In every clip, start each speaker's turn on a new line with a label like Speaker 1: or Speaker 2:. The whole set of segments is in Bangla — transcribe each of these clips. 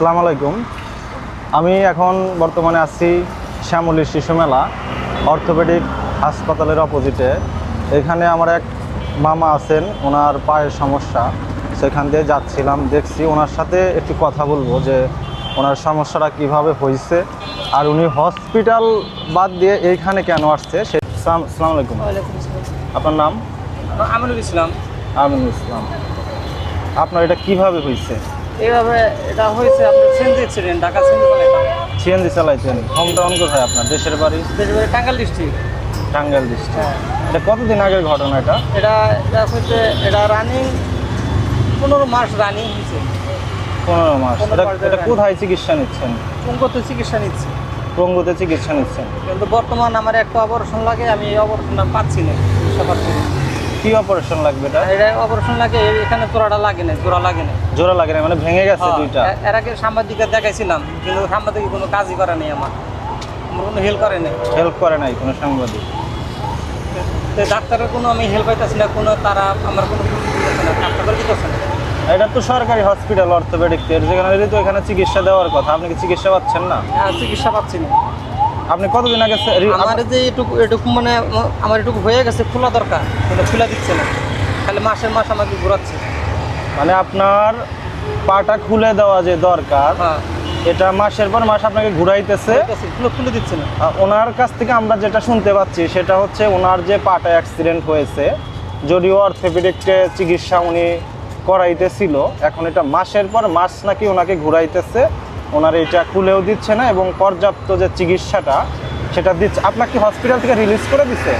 Speaker 1: আসসালামু আলাইকুম। আমি এখন বর্তমানে আছি শ্যামলী শিশু মেলা অর্থোপেডিক হাসপাতালের অপোজিটে। এখানে আমার এক মামা আছেন ওনার পায়ের সমস্যা। সেখান দিয়ে যাচ্ছিলাম দেখছি ওনার সাথে একটু কথা বলব যে ওনার সমস্যাটা কীভাবে হয়েছে। আর উনি হসপিটাল বাদ দিয়ে এইখানে কেন আসছে সে সালাম আলাইকুম। আপনার নাম?
Speaker 2: আমিনুল ইসলাম।
Speaker 1: আমিনুল ইসলাম। আপনার এটা কীভাবে হয়েছে?
Speaker 2: এইভাবে এটা হয়েছে আপনার সেন্ট অ্যাক্সিডেন্ট ঢাকা সেন্ট
Speaker 1: সিএনজি চালাইছেন হোম টাউন কোথায় আপনার? দেশের বাড়ি?
Speaker 2: দেশবাড়ি টাঙ্গাল ডিস্ট্রিক্ট
Speaker 1: টাঙ্গাইল ডিস্ট্রিক্ট এটা কতদিন আগের ঘটনা এটা?
Speaker 2: এটা এটা হচ্ছে এটা রানিং পনেরো মাস রানিং হয়েছে।
Speaker 1: পনেরো মাস। এটা এটা কোথায় চিকিৎসা নিচ্ছেন?
Speaker 2: পঙ্গত চিকিৎসা নিচ্ছি।
Speaker 1: পঙ্গুতে চিকিৎসা নিচ্ছেন।
Speaker 2: কিন্তু বর্তমান আমার একটা অপারেশন লাগে আমি এই অপারেশনটা পাচ্ছি না চিকিৎসা পাচ্ছি না
Speaker 1: কি অপারেশন লাগবে এটা?
Speaker 2: এটা অপারেশন লাগে এখানে জোড়াটা লাগে না জোড়া লাগে না
Speaker 1: জোড়া লাগে না মানে ভেঙে গেছে
Speaker 2: হ্যাঁ,
Speaker 1: দুইটা?
Speaker 2: এর আগে সাংবাদিককে দেখাইছিলাম কিন্তু সাংবাদিক কোনো কাজই করে নাই আমার। আমার কোনো হেল্প করে নাই।
Speaker 1: হেল্প করে নাই কোনো সাংবাদিক?
Speaker 2: তো ডাক্তারের কোনো আমি হেল্প পাইতেছি না কোনো তারা আমার কোনো ডাক্তার দিতেছে না
Speaker 1: এটা তো সরকারি হসপিটাল অর্থোপেডিক যেখানে তো এখানে চিকিৎসা দেওয়ার কথা আপনি কি চিকিৎসা পাচ্ছেন না?
Speaker 2: চিকিৎসা পাচ্ছি না।
Speaker 1: আপনি কতদিন আগে
Speaker 2: আমার যে এটুকু এটুকু মানে আমার এটুকু হয়ে গেছে খোলা দরকার। কিন্তু খোলা দিচ্ছে না। খালি মাসের মাস আমাকে ঘোরাচ্ছে।
Speaker 1: মানে আপনার পাটা খুলে দেওয়া যে দরকার
Speaker 2: হ্যাঁ।
Speaker 1: এটা মাসের পর মাস আপনাকে ঘুরাইতেছে।
Speaker 2: খুলে দিচ্ছে না।
Speaker 1: ওনার কাছ থেকে আমরা যেটা শুনতে পাচ্ছি সেটা হচ্ছে ওনার যে পাটা অ্যাক্সিডেন্ট হয়েছে যদিও অর্থোপেডিককে চিকিৎসা উনি করাইতেছিল এখন এটা মাসের পর মাস নাকি ওনাকে ঘুরাইতেছে। ওনার এটা খুলেও দিচ্ছে না এবং পর্যাপ্ত যে চিকিৎসাটা সেটা দিচ্ছে। আপনাকে হসপিটাল থেকে রিলিজ করে দিছে?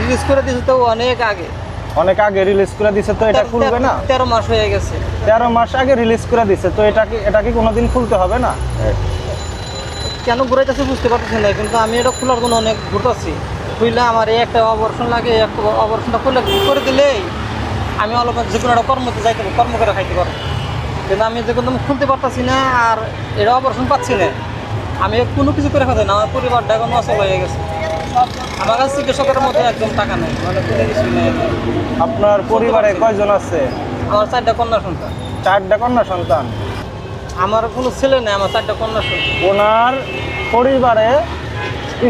Speaker 2: রিলিজ করে দিচ্ছে তো অনেক আগে।
Speaker 1: অনেক আগে রিলিজ করে দিছে তো এটা খুলবে না?
Speaker 2: তেরো মাস হয়ে গেছে।
Speaker 1: তেরো মাস আগে রিলিজ করে দিছে তো এটা কি এটা কি কোনোদিন খুলতে হবে না?
Speaker 2: কেন ঘুরে ঘুরাইতেছে বুঝতে পারতেছি না কিন্তু আমি এটা খোলার জন্য অনেক ঘুরতেছি। খুললে আমার এই একটা অপারেশন লাগে অপারেশনটা খুলে করে দিলেই আমি অল্প যে কোনো একটা কর্মতে যাইতে পারব, কর্ম করে খাইতে পারব। কিন্তু আমি যে কোনো খুলতে পারতেছি না আর এটা অপারেশন পাচ্ছি না। আমি কোনো কিছু করে খাতে না আমার পরিবারটা এখন অচল হয়ে গেছে। আমার কাছে চিকিৎসকের মধ্যে একদম টাকা নেই মানে কোনো কিছু নেই।
Speaker 1: আপনার পরিবারে কয়জন আছে?
Speaker 2: আমার চারটা কন্যা সন্তান।
Speaker 1: চারটা কন্যা সন্তান?
Speaker 2: আমার কোনো ছেলে নেই আমার চারটা কন্যা সন্তান।
Speaker 1: ওনার পরিবারে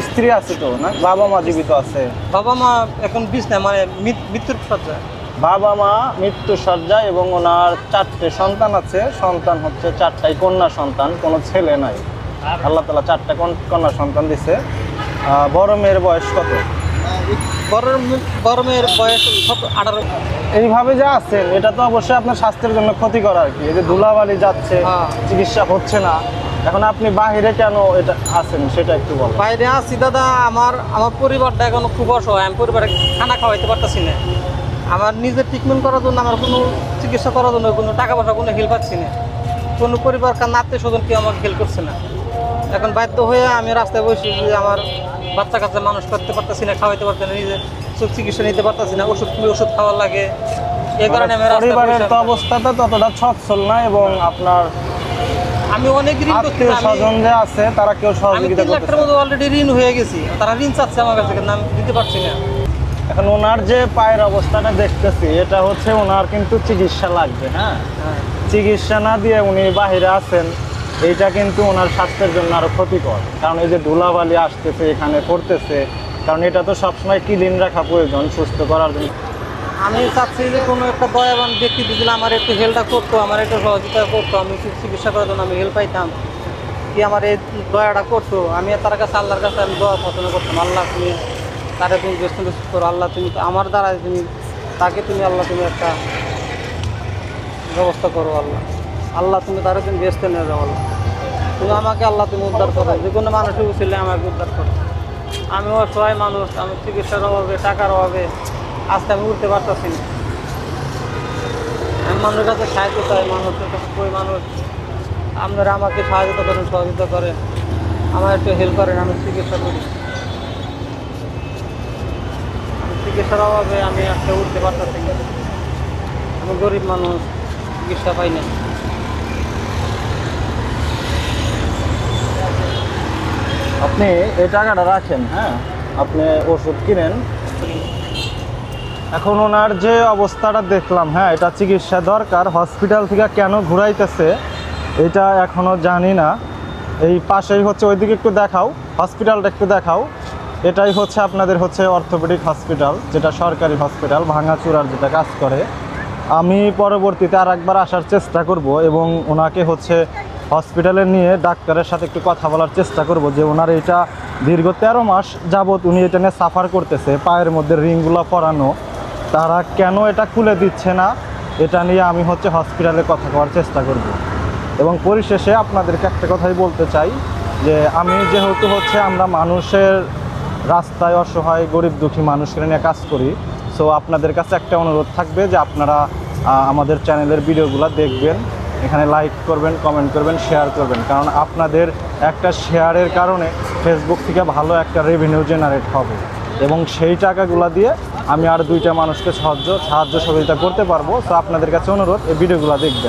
Speaker 1: স্ত্রী আছে তো না? বাবা মা জীবিত আছে?
Speaker 2: বাবা মা এখন বিষ নেই মানে মৃত- মৃত্যুর সজ্জা
Speaker 1: বাবা মা মৃত্যু সজ্জায় এবং ওনার চারটে সন্তান আছে। সন্তান হচ্ছে চারটাই কন্যা সন্তান কোনো ছেলে নাই। আল্লাহ তালা চারটা কন- কন্যা সন্তান দিছে। বড় মেয়ের বয়স কত?
Speaker 2: বড় মেয়ের বয়স আঠারো।
Speaker 1: এইভাবে যে আছেন এটা তো অবশ্যই আপনার স্বাস্থ্যের জন্য ক্ষতিকর আর কি। এই যে ধুলাবালি যাচ্ছে
Speaker 2: হ্যাঁ।
Speaker 1: চিকিৎসা হচ্ছে না। এখন আপনি বাহিরে কেন এটা আছেন সেটা একটু বলেন।
Speaker 2: বাইরে আছি দাদা আমার আমার পরিবারটা এখন খুব অসহায়। আমি পরিবারে খানা খাওয়াইতে পারতেছি না। আমার নিজের ট্রিটমেন্ট করার জন্য আমার কোনো চিকিৎসা করার জন্য কোনো টাকা পয়সা কোনো হেল্প পাচ্ছি না। কোনো পরিবার কার আত্মীয় স্বজন কেউ আমাকে হেল্প করছে না। এখন বাধ্য হয়ে আমি রাস্তায় বসে যে আমার বাচ্চা কাচ্চা মানুষ করতে পারতেছি না খাওয়াইতে পারতেছি না নিজে চিকিৎসা নিতে পারতেছি না ওষুধ ওষুধ খাওয়ার লাগে। এই কারণে আমি
Speaker 1: মানে
Speaker 2: রাস্তায়
Speaker 1: পরিবারের তো অবস্থাটা ততটা সচ্ছল না এবং আপনার
Speaker 2: আমি অনেক ঋণ
Speaker 1: আত্মীয় স্বজন যে আছে তারা কেউ সহযোগিতা
Speaker 2: তিন লাখ
Speaker 1: করতেছে
Speaker 2: টাকার মতো অলরেডি ঋণ হয়ে গেছি। তারা ঋণ চাচ্ছে আমার কাছে কিন্তু আমি দিতে পারছি না।
Speaker 1: এখন ওনার যে পায়ের অবস্থাটা দেখতেছি এটা হচ্ছে ওনার কিন্তু চিকিৎসা লাগবে হ্যাঁ। চিকিৎসা না দিয়ে উনি বাহিরে আছেন এইটা কিন্তু ওনার স্বাস্থ্যের জন্য আরও ক্ষতিকর। কারণ এই যে ধুলাবালি আসতেছে এখানে পড়তেছে কারণ এটা তো সবসময় ক্লিন রাখা প্রয়োজন সুস্থ করার জন্য।
Speaker 2: আমি চাচ্ছি যে কোনো একটা দয়াবান ব্যক্তি দিলে আমার একটু হেল্পটা করতো আমার একটু সহযোগিতা করতো আমি চিকিৎসা করার জন্য আমি হেল্প পাইতাম কি আমার এই দয়াটা করতো? আমি তার কাছে আল্লাহর কাছে আমি দয়া পছন্দ করতাম আল্লাহ তুমি তারে তুমি ব্যস্ত ব্যস্ত করো, আল্লাহ তুমি আমার দ্বারা তুমি, তাকে তুমি আল্লাহ তুমি একটা ব্যবস্থা করো আল্লাহ। আল্লাহ তুমি তারে তুমি ব্যস্ত নিয়ে যাও আল্লাহ। তুমি আমাকে আল্লাহ তুমি উদ্ধার করো, যে কোনো মানুষের ছিল আমাকে উদ্ধার করো। আমি অসহায় মানুষ, আমি চিকিৎসার অভাবে, টাকার অভাবে, আজকে আমি উঠতে পারতেছি না। আমি মানুষের কাছে সাহায্য চাই মানুষের কাছে কই মানুষ, আপনারা আমাকে সাহায্য করেন, সহযোগিতা করেন আমার একটু হেল্প করেন, আমি চিকিৎসা করি আমি চিকিৎসার অভাবে আমি আজকে উঠতে পারতেছি আমি গরিব মানুষ, চিকিৎসা পাই না
Speaker 1: আপনি এই টাকাটা রাখেন হ্যাঁ? আপনি ওষুধ কিনেন। এখন ওনার যে অবস্থাটা দেখলাম হ্যাঁ এটা চিকিৎসা দরকার। হসপিটাল থেকে কেন ঘুরাইতেছে, এটা এখনও জানি না। এই পাশেই হচ্ছে, ওইদিকে একটু দেখাও, হসপিটালটা একটু দেখাও। এটাই হচ্ছে আপনাদের হচ্ছে অর্থোপেডিক হসপিটাল, যেটা সরকারি হসপিটাল ভাঙাচুরার যেটা কাজ করে। আমি পরবর্তীতে আর একবার আসার চেষ্টা করব এবং ওনাকে হচ্ছে হসপিটালে নিয়ে ডাক্তারের সাথে একটু কথা বলার চেষ্টা করব যে ওনার এটা দীর্ঘ তেরো মাস যাবৎ উনি এটা নিয়ে সাফার করতেছে, পায়ের মধ্যে রিংগুলো পরানো। তারা কেন এটা খুলে দিচ্ছে না, এটা নিয়ে আমি হচ্ছে হসপিটালে কথা করার চেষ্টা করব। এবং পরিশেষে আপনাদেরকে একটা কথাই বলতে চাই যে আমি যেহেতু হচ্ছে আমরা মানুষের রাস্তায় অসহায়, গরিব দুঃখী মানুষকে নিয়ে কাজ করি। সো আপনাদের কাছে একটা অনুরোধ থাকবে যে আপনারা আমাদের চ্যানেলের ভিডিওগুলো দেখবেন। এখানে লাইক করবেন কমেন্ট করবেন শেয়ার করবেন। কারণ আপনাদের একটা শেয়ারের কারণে ফেসবুক থেকে ভালো একটা রেভিনিউ জেনারেট হবে। এবং সেই টাকাগুলো দিয়ে আমি আর দুইটা মানুষকে সাহায্য সাহায্য সহযোগিতা করতে পারব। তো আপনাদের কাছে অনুরোধ, এই ভিডিওগুলো দেখবেন।